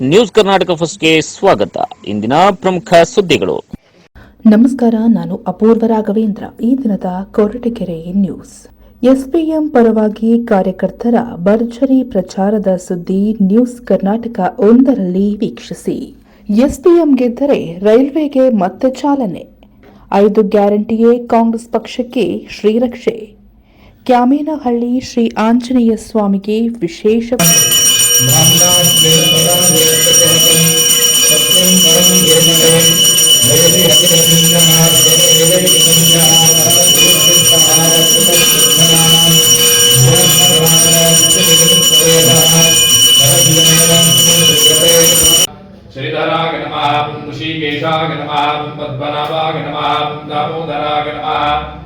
News Karnataka ಫಸ್ಟ್ಗೆ ಸ್ವಾಗತ. ಇಂದಿನ ಪ್ರಮುಖ ಸುದ್ದಿಗಳು. ನಮಸ್ಕಾರ, ನಾನು ಅಪೂರ್ವ ರಾಘವೇಂದ್ರ. ಈ ದಿನದ ಕೊರಟಗೆರೆ ನ್ಯೂಸ್. ಎಸ್ಪಿಎಂ ಪರವಾಗಿ ಕಾರ್ಯಕರ್ತರ ಭರ್ಜರಿ ಪ್ರಚಾರದ ಸುದ್ದಿ ನ್ಯೂಸ್ ಕರ್ನಾಟಕ ಒಂದರಲ್ಲಿ ವೀಕ್ಷಿಸಿ. ಎಸ್ಪಿಎಂ ಗೆದ್ದರೆ ರೈಲ್ವೆಗೆ ಮತ್ತೆ ಚಾಲನೆ. ಐದು ಗ್ಯಾರಂಟಿಯೇ ಕಾಂಗ್ರೆಸ್ ಪಕ್ಷಕ್ಕೆ ಶ್ರೀರಕ್ಷೆ ಕ್ಯಾಮೇನಹಳ್ಳಿ ಶ್ರೀ ಆಂಜನೇಯ ಸ್ವಾಮಿಗೆ ವಿಶೇಷ श्रीधरागणमां ऋषिकेशागणमां पद्मनाभागणमां दामोदरागणमां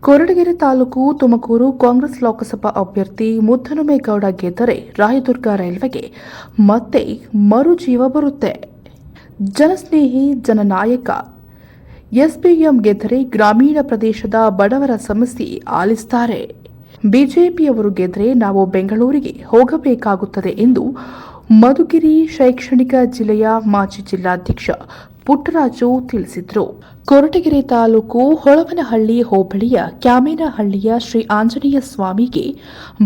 ಕೊರಡಗೆರೆ ತಾಲೂಕು ತುಮಕೂರು ಕಾಂಗ್ರೆಸ್ ಲೋಕಸಭಾ ಅಭ್ಯರ್ಥಿ ಮುದ್ದನುಮೇಗೌಡ ಗೆದ್ದರೆ ರಾಯದುರ್ಗ ರೈಲ್ವೆಗೆ ಮತ್ತೆ ಮರು ಜೀವ ಬರುತ್ತೆ. ಜನಸ್ನೇಹಿ, ಜನನಾಯಕ. ಎಸ್ಬಿಎಂ ಗೆದ್ದರೆ ಗ್ರಾಮೀಣ ಪ್ರದೇಶದ ಬಡವರ ಸಮಸ್ಯೆ ಆಲಿಸ್ತಾರೆ. ಬಿಜೆಪಿಯವರು ಗೆದ್ದರೆ ನಾವು ಬೆಂಗಳೂರಿಗೆ ಹೋಗಬೇಕಾಗುತ್ತದೆ ಎಂದು ಮಧುಗಿರಿ ಶೈಕ್ಷಣಿಕ ಜಿಲ್ಲೆಯ ಮಾಜಿ ಜಿಲ್ಲಾಧ್ಯಕ್ಷ ಪುಟ್ಟರಾಜು ತಿಳಿಸಿದರು. ಕೊರಟಗೆರೆ ತಾಲೂಕು ಹೊಳವನಹಳ್ಳಿ ಹೋಬಳಿಯ ಕ್ಯಾಮೇನಹಳ್ಳಿಯ ಶ್ರೀ ಆಂಜನೇಯ ಸ್ವಾಮಿಗೆ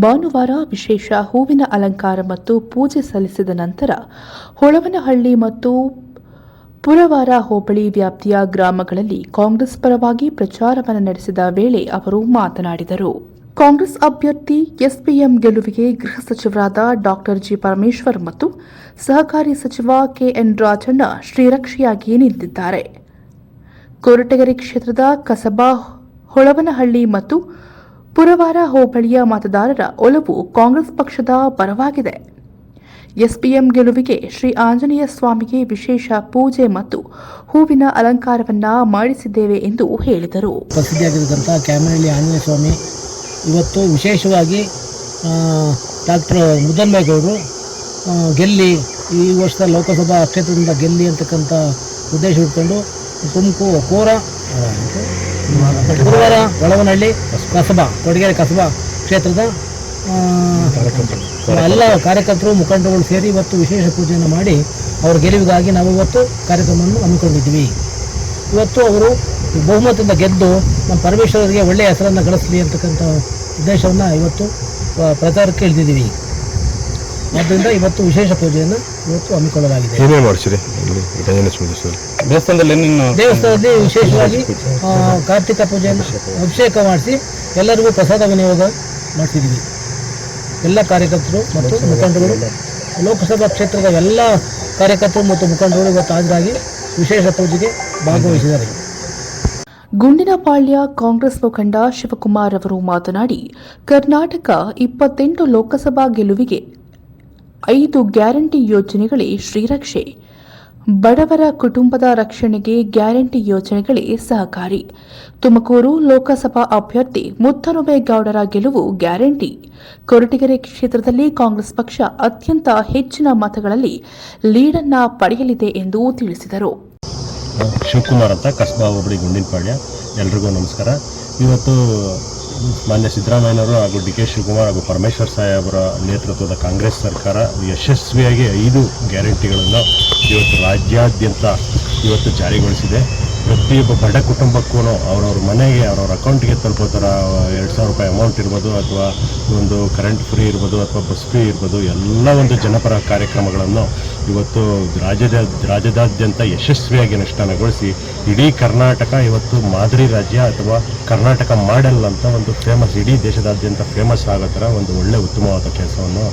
ಭಾನುವಾರ ವಿಶೇಷ ಹೂವಿನ ಅಲಂಕಾರ ಮತ್ತು ಪೂಜೆ ಸಲ್ಲಿಸಿದ ನಂತರ ಹೊಳವನಹಳ್ಳಿ ಮತ್ತು ಪುರವಾರ ಹೋಬಳಿ ವ್ಯಾಪ್ತಿಯ ಗ್ರಾಮಗಳಲ್ಲಿ ಕಾಂಗ್ರೆಸ್ ಪರವಾಗಿ ಪ್ರಚಾರವನ್ನು ನಡೆಸಿದ ವೇಳೆ ಅವರು ಮಾತನಾಡಿದರು. ಕಾಂಗ್ರೆಸ್ ಅಭ್ಯರ್ಥಿ ಎಸ್ಪಿಎಂ ಗೆಲುವಿಗೆ ಗೃಹ ಸಚಿವರಾದ ಡಾಕ್ಟರ್ ಜಿ ಪರಮೇಶ್ವರ್ ಮತ್ತು ಸಹಕಾರಿ ಸಚಿವ ಕೆಎನ್ ರಾಜಣ್ಣ ಶ್ರೀರಕ್ಷೆಯಾಗಿ ನಿಂತಿದ್ದಾರೆ. ಕೊರಟಗೆರೆ ಕ್ಷೇತ್ರದ ಕಸಬಾ ಹೊಳವನಹಳ್ಳಿ ಮತ್ತು ಪುರವಾರ ಹೋಬಳಿಯ ಮತದಾರರ ಒಲವು ಕಾಂಗ್ರೆಸ್ ಪಕ್ಷದ ಪರವಾಗಿದೆ. ಎಸ್ಪಿಎಂ ಗೆಲುವಿಗೆ ಶ್ರೀ ಆಂಜನೇಯ ಸ್ವಾಮಿಗೆ ವಿಶೇಷ ಪೂಜೆ ಮತ್ತು ಹೂವಿನ ಅಲಂಕಾರವನ್ನ ಮಾಡಿಸಿದ್ದೇವೆ ಎಂದು ಹೇಳಿದರು. ಇವತ್ತು ವಿಶೇಷವಾಗಿ ಡಾಕ್ಟರ್ ಮುದ್ದನ್ಮೇಗೌಡರು ಗೆಲ್ಲಿ, ಈ ವರ್ಷದ ಲೋಕಸಭಾ ಕ್ಷೇತ್ರದಿಂದ ಗೆಲ್ಲಿ ಅಂತಕ್ಕಂಥ ಉದ್ದೇಶ ಇಟ್ಕೊಂಡು ತುಮಕೂರು ಕೋರ, ಗುರುವಾರ ಒಳವನಹಳ್ಳಿ ಕಸಬಾ, ಕೊಡಗೇರಿ ಕಸಬಾ ಕ್ಷೇತ್ರದ ಎಲ್ಲ ಕಾರ್ಯಕರ್ತರು ಮುಖಂಡರುಗಳು ಸೇರಿ ಇವತ್ತು ವಿಶೇಷ ಪೂಜೆಯನ್ನು ಮಾಡಿ ಅವ್ರ ಗೆಲುವಿಗಾಗಿ ನಾವು ಇವತ್ತು ಕಾರ್ಯಕ್ರಮವನ್ನು ಹಮ್ಮಿಕೊಂಡಿದ್ದೀವಿ. ಇವತ್ತು ಅವರು ಬಹುಮತದಿಂದ ಗೆದ್ದು ನಮ್ಮ ಪರಮೇಶ್ವರರಿಗೆ ಒಳ್ಳೆಯ ಹೆಸರನ್ನು ಗಳಿಸಲಿ ಅಂತಕ್ಕಂಥ ಉದ್ದೇಶವನ್ನು ಇವತ್ತು ಪ್ರಚಾರಕ್ಕೆ ಇಳಿದಿದ್ದೀವಿ. ಆದ್ದರಿಂದ ಇವತ್ತು ವಿಶೇಷ ಪೂಜೆಯನ್ನು ಇವತ್ತು ಹಮ್ಮಿಕೊಳ್ಳಲಾಗಿದೆ. ಮಾಡಿಸಿರಿ ಸ್ವಾಮಿ ದೇವಸ್ಥಾನದಲ್ಲಿ? ದೇವಸ್ಥಾನದಲ್ಲಿ ವಿಶೇಷವಾಗಿ ಕಾರ್ತಿಕ ಪೂಜೆಯನ್ನು ಅಭಿಷೇಕ ಮಾಡಿಸಿ ಎಲ್ಲರಿಗೂ ಪ್ರಸಾದ ವಿನಿಯೋಗ ಮಾಡಿಸಿದ್ದೀವಿ. ಎಲ್ಲ ಕಾರ್ಯಕರ್ತರು ಮತ್ತು ಮುಖಂಡರು ಲೋಕಸಭಾ ಕ್ಷೇತ್ರದ ಎಲ್ಲ ಕಾರ್ಯಕರ್ತರು ಮತ್ತು ಮುಖಂಡರು ಇವತ್ತು ಹಾಜರಾಗಿ ವಿಶೇಷ ಪೂಜೆಗೆ ಭಾಗವಹಿಸಿದ್ದಾರೆ. ಗುಂಡಿನಪಾಳ್ಯ ಕಾಂಗ್ರೆಸ್ ಮುಖಂಡ ಶಿವಕುಮಾರ್ ಅವರು ಮಾತನಾಡಿ, ಕರ್ನಾಟಕ ಇಪ್ಪತ್ತೆಂಟು ಲೋಕಸಭಾ ಗೆಲುವಿಗೆ ಐದು ಗ್ಯಾರಂಟಿ ಯೋಜನೆಗಳೇ ಶ್ರೀರಕ್ಷೆ. ಬಡವರ ಕುಟುಂಬದ ರಕ್ಷಣೆಗೆ ಗ್ಯಾರಂಟಿ ಯೋಜನೆಗಳೇ ಸಹಕಾರಿ. ತುಮಕೂರು ಲೋಕಸಭಾ ಅಭ್ಯರ್ಥಿ ಮುತ್ತನುಬೇಗೌಡರ ಗೆಲುವು ಗ್ಯಾರಂಟಿ. ಕೊರಟಗೆರೆ ಕ್ಷೇತ್ರದಲ್ಲಿ ಕಾಂಗ್ರೆಸ್ ಪಕ್ಷ ಅತ್ಯಂತ ಹೆಚ್ಚಿನ ಮತಗಳಲ್ಲಿ ಲೀಡನ್ನ ಪಡೆಯಲಿದೆ ಎಂದು ತಿಳಿಸಿದರು. ಶಿವಕುಮಾರ್ ಅಂತ ಕಸ್ಬಾ ಹೋಬಳಿ ಗುಂಡಿನಪಾಳ್ಯ ಎಲ್ರಿಗೂ ನಮಸ್ಕಾರ. ಇವತ್ತು ಮಾನ್ಯ ಸಿದ್ದರಾಮಯ್ಯನವರು ಹಾಗೂ ಡಿ ಕೆ ಶಿವಕುಮಾರ್ ಹಾಗೂ ಪರಮೇಶ್ವರ್ ಸಾಹೇಬರ ನೇತೃತ್ವದ ಕಾಂಗ್ರೆಸ್ ಸರ್ಕಾರ ಯಶಸ್ವಿಯಾಗಿ ಐದು ಗ್ಯಾರಂಟಿಗಳನ್ನು ಇವತ್ತು ರಾಜ್ಯಾದ್ಯಂತ ಇವತ್ತು ಜಾರಿಗೊಳಿಸಿದೆ. ಪ್ರತಿಯೊಬ್ಬ ಬಡ ಕುಟುಂಬಕ್ಕೂ ಅವ್ರವ್ರ ಮನೆಗೆ, ಅವ್ರವ್ರ ಅಕೌಂಟ್ಗೆ ತಲುಪೋ ಥರ ಎರಡು ಸಾವಿರ ರೂಪಾಯಿ ಅಮೌಂಟ್ ಇರ್ಬೋದು ಅಥವಾ ಒಂದು ಕರೆಂಟ್ ಫ್ರೀ ಇರ್ಬೋದು ಅಥವಾ ಬಸ್ ಫ್ರೀ ಇರ್ಬೋದು, ಎಲ್ಲ ಒಂದು ಜನಪರ ಕಾರ್ಯಕ್ರಮಗಳನ್ನು ಇವತ್ತು ರಾಜ್ಯದ ರಾಜ್ಯದಾದ್ಯಂತ ಯಶಸ್ವಿಯಾಗಿ ಅನುಷ್ಠಾನಗೊಳಿಸಿ ಇಡೀ ಕರ್ನಾಟಕ ಇವತ್ತು ಮಾದರಿ ರಾಜ್ಯ ಅಥವಾ ಕರ್ನಾಟಕ ಮಾಡೆಲ್ ಅಂತ ಒಂದು ಫೇಮಸ್ ಇಡೀ ದೇಶದಾದ್ಯಂತ ಫೇಮಸ್ ಆಗೋ ಥರ ಒಂದು ಒಳ್ಳೆ ಉತ್ತಮವಾದ ಕೆಲಸವನ್ನು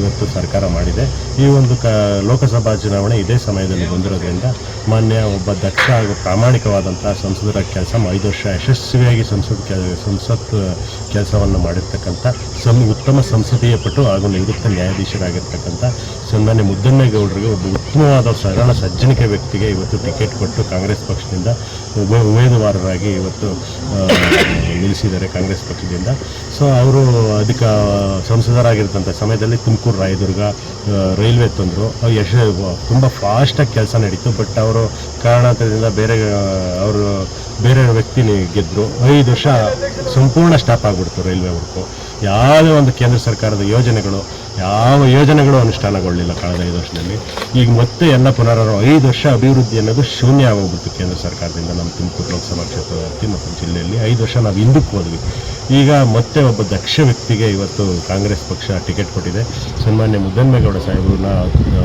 ಇವತ್ತು ಸರ್ಕಾರ ಮಾಡಿದೆ. ಈ ಒಂದು ಕ, ಲೋಕಸಭಾ ಚುನಾವಣೆ ಇದೇ ಸಮಯದಲ್ಲಿ ಬಂದಿರೋದ್ರಿಂದ ಮಾನ್ಯ ಒಬ್ಬ ದಕ್ಷ ಹಾಗೂ ಪ್ರಾಮಾಣಿಕವಾದಂಥ ಸಂಸದರ ಕೆಲಸ ಐದು ವರ್ಷ ಯಶಸ್ವಿಯಾಗಿ ಸಂಸತ್ ಕೆ, ಸಂಸತ್ ಕೆಲಸವನ್ನು ಮಾಡಿರ್ತಕ್ಕಂಥ ಸಂ, ಉತ್ತಮ ಸಂಸದೀಯ ಪಟು ಹಾಗೂ ನಿವೃತ್ತ ನ್ಯಾಯಾಧೀಶರಾಗಿರ್ತಕ್ಕಂಥ ಸನ್ಮಾನ್ಯ ಮುದ್ದನ್ನೇಗೌಡರಿಗೆ ಒಬ್ಬ ಉತ್ತಮವಾದ ಸರಳ ಸಜ್ಜನಿಕೆ ವ್ಯಕ್ತಿಗೆ ಇವತ್ತು ಟಿಕೆಟ್ ಕೊಟ್ಟು ಕಾಂಗ್ರೆಸ್ ಪಕ್ಷದಿಂದ ಉಮೇದುವಾರರಾಗಿ ಇವತ್ತು ನಿಲ್ಲಿಸಿದ್ದಾರೆ ಕಾಂಗ್ರೆಸ್ ಪಕ್ಷದಿಂದ. ಸೊ ಅವರು ಅಧಿಕ ಸಂಸದರಾಗಿರ್ತಂಥ ಸಮಯದಲ್ಲಿ ತುಮಕೂರು ರಾಯದುರ್ಗ ರೈಲ್ವೆ ತಂದರು. ಯಶ, ತುಂಬ ಫಾಸ್ಟಾಗಿ ಕೆಲಸ ನಡೀತು ಬಟ್ ಅವರು ಕಾರಣಾಂತರದಿಂದ ಬೇರೆ ಅವರು ಬೇರೆ ವ್ಯಕ್ತಿನೇ ಗೆದ್ದರು ಐದು ವರ್ಷ ಸಂಪೂರ್ಣ ಸ್ಟಾಪ್ ಆಗಿಬಿಡ್ತು ರೈಲ್ವೆ ವರ್ಕು. ಯಾವುದೇ ಒಂದು ಕೇಂದ್ರ ಸರ್ಕಾರದ ಯೋಜನೆಗಳು, ಯಾವ ಯೋಜನೆಗಳು ಅನುಷ್ಠಾನಗೊಳ್ಳಿಲ್ಲ ಕಳೆದ ಐದು ವರ್ಷದಲ್ಲಿ. ಈಗ ಮತ್ತೆ ಎಲ್ಲ ಪುನರಾರ ಐದು ವರ್ಷ ಅಭಿವೃದ್ಧಿ ಅನ್ನೋದು ಶೂನ್ಯ ಆಗೋಗ್ಬಿಡ್ತು ಕೇಂದ್ರ ಸರ್ಕಾರದಿಂದ ನಮ್ಮ ತುಮಕೂರು ಲೋಕಸಭಾ ಕ್ಷೇತ್ರ ವ್ಯಾಪ್ತಿ ಮತ್ತು ಜಿಲ್ಲೆಯಲ್ಲಿ. ಐದು ವರ್ಷ ನಾವು ಹಿಂದಕ್ಕೆ ಹೋದ್ವಿ. ಈಗ ಮತ್ತೆ ಒಬ್ಬ ದಕ್ಷ ವ್ಯಕ್ತಿಗೆ ಇವತ್ತು ಕಾಂಗ್ರೆಸ್ ಪಕ್ಷ ಟಿಕೆಟ್ ಕೊಟ್ಟಿದೆ. ಸನ್ಮಾನ್ಯ ಮುದ್ದನ್ಮೇಗೌಡ ಸಾಹೇಬ್ರನ್ನ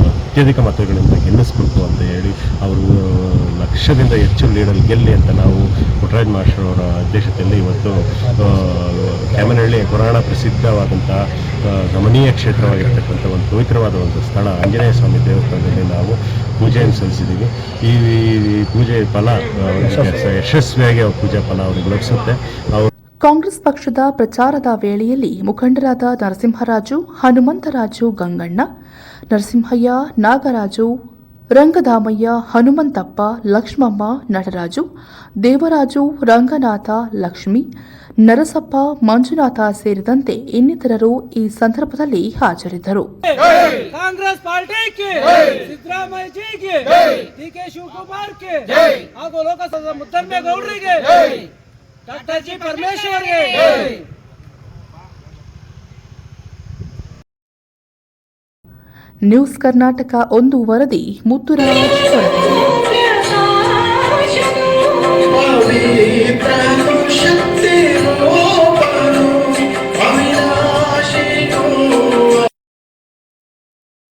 ಅತ್ಯಧಿಕ ಮತಗಳಿಂದ ಗೆಲ್ಲಿಸ್ಬೇಕು ಅಂತ ಹೇಳಿ ಅವರು ಲಕ್ಷದಿಂದ ಹೆಚ್ಚು ಲೀಡಲ್ಲಿ ಗೆಲ್ಲಿ ಅಂತ ನಾವು ಪುಟ್ಟರಾಜ್ ಮಾಸ್ಟರ್ ಅವರ ಅಧ್ಯಕ್ಷತೆಯಲ್ಲಿ ಇವತ್ತು ಕ್ಯಾಮನಹಳ್ಳಿ ಪುರಾಣ ಪ್ರಸಿದ್ಧವಾದಂಥ ರಮಣೀಯ ಕ್ಷೇತ್ರವಾಗಿರ್ತಕ್ಕಂಥ ಒಂದು ಪವಿತ್ರವಾದ ಒಂದು ಸ್ಥಳ ಆಂಜನೇಯ ಸ್ವಾಮಿ ದೇವಸ್ಥಾನದಲ್ಲಿ ನಾವು ಪೂಜೆಯನ್ನು ಸಲ್ಲಿಸಿದ್ದೀವಿ. ಈ ಪೂಜೆ ಫಲ ಯಶಸ್ವಿಯಾಗಿ ಅವ್ರ ಪೂಜೆ ಫಲ ಅವ್ರಿಗೆ ಲಭಿಸುತ್ತೆ. ಕಾಂಗ್ರೆಸ್ ಪಕ್ಷದ ಪ್ರಚಾರದ ವೇಳೆಯಲ್ಲಿ ಮುಖಂಡರಾದ ನರಸಿಂಹರಾಜು, ಹನುಮಂತರಾಜು ಗಂಗಣ್ಣ, ನರಸಿಂಹಯ್ಯ, ನಾಗರಾಜು ರಂಗದಾಮಯ್ಯ ಹನುಮಂತಪ್ಪ, ಲಕ್ಷ್ಮಮ್ಮ, ನಟರಾಜು, ದೇವರಾಜು, ರಂಗನಾಥ, ಲಕ್ಷ್ಮಿ, ನರಸಪ್ಪ, ಮಂಜುನಾಥ ಸೇರಿದಂತೆ ಇನ್ನಿತರರು ಈ ಸಂದರ್ಭದಲ್ಲಿ ಹಾಜರಿದ್ದರು. ಕಾಂಗ್ರೆಸ್ ಪಾರ್ಟಿ ಸಿದ್ದರಾಮಯ್ಯ ಶಿವಕುಮಾರ್ ಹಾಗೂ ಲೋಕಸಭಾ ಮುದ್ದಮ್ಮೇಗೌಡರಿಗೆ ಡಾಕ್ಟರ್ ಜಿ ಪರಮೇಶ್ವರ್ಗೆ ನ್ಯೂಸ್ ಕರ್ನಾಟಕ ಒಂದು ವರದಿ ಮುತ್ತುರಾಜ್